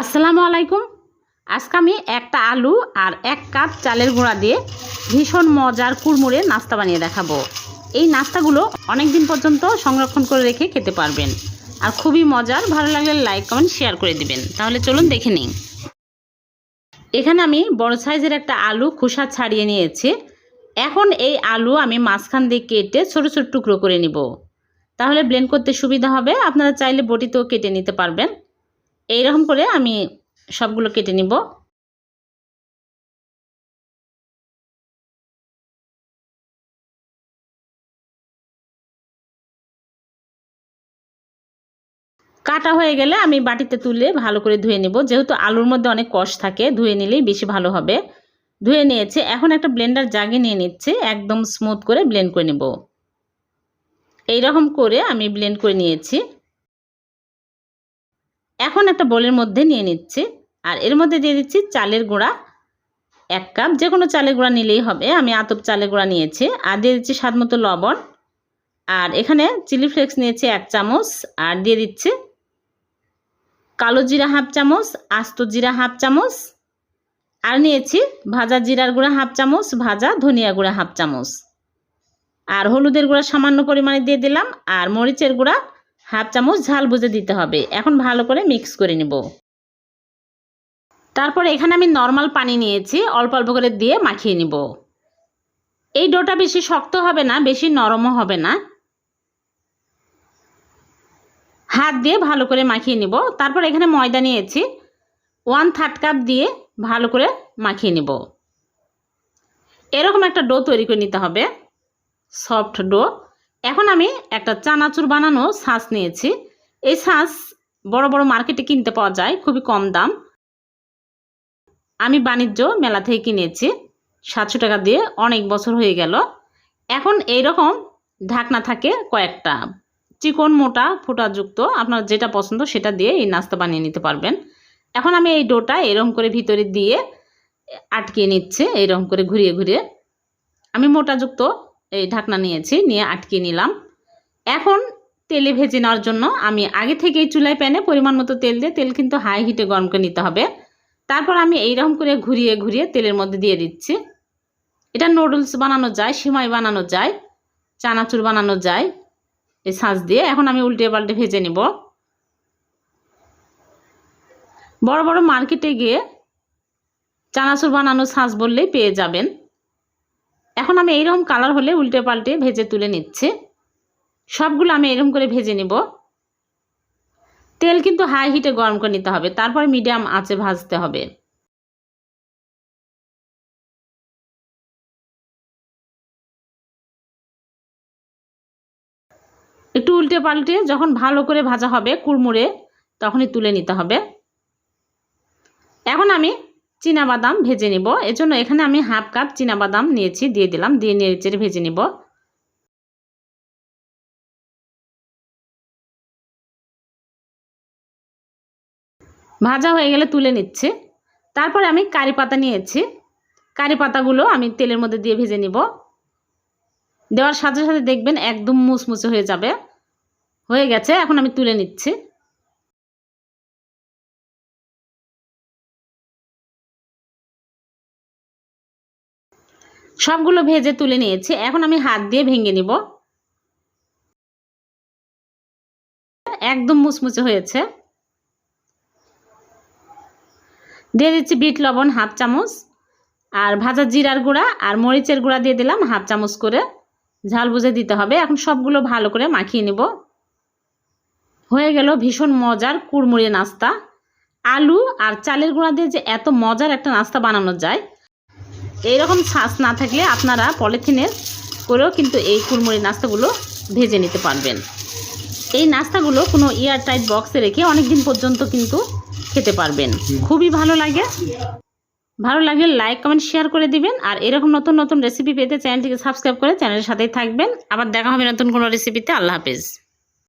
আসসালামু আলাইকুম। আজকে আমি একটা আলু আর এক কাপ চালের গুঁড়া দিয়ে ভীষণ মজার কুড়মুড়ে নাস্তা বানিয়ে দেখাবো। এই নাস্তাগুলো অনেক দিন পর্যন্ত সংরক্ষণ করে রেখে খেতে পারবেন। আর খুবই মজার, ভালো লাগলে লাইক, কমেন্ট, শেয়ার করে দিবেন। তাহলে চলুন দেখে নিন এখানে আমি বড় সাইজের একটা আলু খোসা ছাড়িয়ে নিয়েছি। এখন এই আলু আমি মাঝখান দিয়ে কেটে ছোটো ছোটো টুকরো করে নিব। তাহলে ব্লেন্ড করতে সুবিধা হবে। আপনারা চাইলে বটিতেও কেটে নিতে পারবেন। এইরকম করে আমি সবগুলো কেটে নিব। কাটা হয়ে গেলে আমি বাটিতে তুলে ভালো করে ধুয়ে নিব। যেহেতু আলুর মধ্যে অনেক কষ থাকে, ধুয়ে নিলেই বেশি ভালো হবে। ধুয়ে নিয়েছে। এখন একটা ব্লেন্ডার জাগে নিয়ে নিচ্ছে, একদম স্মুথ করে ব্লেন্ড করে নেব। এইরকম করে আমি ব্লেন্ড করে নিয়েছি। এখন একটা বোলের মধ্যে নিয়ে নিচ্ছি। আর এর মধ্যে দিয়ে দিচ্ছি চালের গুঁড়া এক কাপ যে কোনো চালের গুঁড়া নিলেই হবে। আমি আতপ চালের গুঁড়া নিয়েছি। আর দিয়ে দিচ্ছি স্বাদ মতো লবণ। আর এখানে চিলি ফ্লেক্স নিয়েছি এক চামচ। আর দিয়ে দিচ্ছি কালো জিরা হাফ চামচ, আস্ত জিরা হাফ চামচ। আর নিয়েছি ভাজা জিরার গুঁড়া হাফ চামচ, ভাজা ধনিয়া গুঁড়া হাফ চামচ। আর হলুদের গুঁড়া সামান্য পরিমাণে দিয়ে দিলাম। আর মরিচের গুঁড়া হাফ চামচ ঝাল বুঝে দিতে হবে। এখন ভালো করে মিক্স করে নেব। তারপর এখানে আমি নর্মাল পানি নিয়েছি, অল্প অল্প করে দিয়ে মাখিয়ে নিব। এই ডোটা বেশি শক্ত হবে না, বেশি নরমও হবে না। হাত দিয়ে ভালো করে মাখিয়ে নিব। তারপর এখানে ময়দা নিয়েছি ওয়ান থার্ড কাপ দিয়ে ভালো করে মাখিয়ে নিব। এরকম একটা ডো তৈরি করে নিতে হবে সফট ডো। এখন আমি একটা চানাচুর বানানো শাঁস নিয়েছি। এই শাঁস বড় বড় মার্কেটে কিনতে পাওয়া যায়, খুবই কম দাম। আমি বাণিজ্য মেলা থেকে কিনেছি, সাতশো টাকা দিয়ে অনেক বছর হয়ে গেল। এখন এই রকম ঢাকনা থাকে কয়েকটা। চিকন, মোটা, ফোটাযুক্ত, আপনার যেটা পছন্দ সেটা দিয়ে এই নাস্তা বানিয়ে নিতে পারবেন। এখন আমি এই ডোটা এরকম করে ভিতরে দিয়ে আটকিয়ে নিচ্ছে এইরকম করে ঘুরিয়ে ঘুরিয়ে। আমি মোটাযুক্ত এই ঢাকনা নিয়েছি, নিয়ে আটকে নিলাম। এখন তেলে ভেজে নেওয়ার জন্য আমি আগে থেকেই চুলায় প্যানে পরিমাণ মতো তেল দিয়ে, তেল কিন্তু হাই হিটে গরম করে নিতে হবে। তারপর আমি এইরকম করে ঘুরিয়ে ঘুরিয়ে তেলের মধ্যে দিয়ে দিচ্ছি। এটা নুডলস বানানো যায়, সিমাই বানানো যায়, চানাচুর বানানো যায়, এই সাজ দিয়ে। এখন আমি উল্টে পাল্টে ভেজে নিব। বড় বড় মার্কেটে গিয়ে চানাচুর বানানো সাজ বললেই পেয়ে যাবেন। এখন আমি এইরকম কালার হলে উল্টে পাল্টে ভেজে তুলে নিচ্ছি। সবগুলো আমি এরকম করে ভেজে নিব। তেল কিন্তু হাই হিটে গরম করে নিতে হবে, তারপর মিডিয়াম আঁচে ভাজতে হবে। একটু উল্টে পাল্টে যখন ভালো করে ভাজা হবে কুড়মুড়ে, তখনই তুলে নিতে হবে। এখন আমি বাদাম ভেজে নিব। এজন্য এখানে আমি হাফ কাপ বাদাম নিয়েছি, দিয়ে দিলাম। দিয়ে নেড়ে চেড়ে ভেজে নিব। ভাজা হয়ে গেলে তুলে নিচ্ছে। তারপরে আমি কারি পাতা নিয়েছি। কারি পাতাগুলো আমি তেলের মধ্যে দিয়ে ভেজে নিব। দেওয়ার সাথে সাথে দেখবেন একদম মুচমুচে হয়ে যাবে। হয়ে গেছে, এখন আমি তুলে নিচ্ছি। সবগুলো ভেজে তুলে নিয়েছি। এখন আমি হাত দিয়ে ভেঙে নিব। একদম মুচমুচে হয়েছে। দিয়ে দিচ্ছি বিট, লবণ, হাফ চামচ আর ভাজা জিরার গুঁড়া আর মরিচের গুঁড়া দিয়ে দিলাম হাফ চামচ করে। ঝাল বুঝে দিতে হবে। এখন সবগুলো ভালো করে মাখিয়ে নিব। হয়ে গেল ভীষণ মজার কুড়মুড়ি নাস্তা। আলু আর চালের গুঁড়া দিয়ে যে এত মজার একটা নাস্তা বানানো যায় এইরকম ছাঁচ না থাকলে আপনারা পলিথিনের করেও কিন্তু এই কুড়মুড়ি নাস্তাগুলো ভেজে নিতে পারবেন। এই নাস্তাগুলো কোনো এয়ার টাইট বক্সে রেখে অনেক দিন পর্যন্ত কিন্তু খেতে পারবেন। খুবই ভালো লাগে। ভালো লাগলে লাইক কমেন্ট শেয়ার করে দিবেন। আর এরকম নতুন নতুন রেসিপি পেতে চ্যানেলটিকে সাবস্ক্রাইব করে চ্যানেলের সাথেই থাকবেন। আবার দেখা হবে নতুন কোনো রেসিপিতে। আল্লাহ হাফেজ।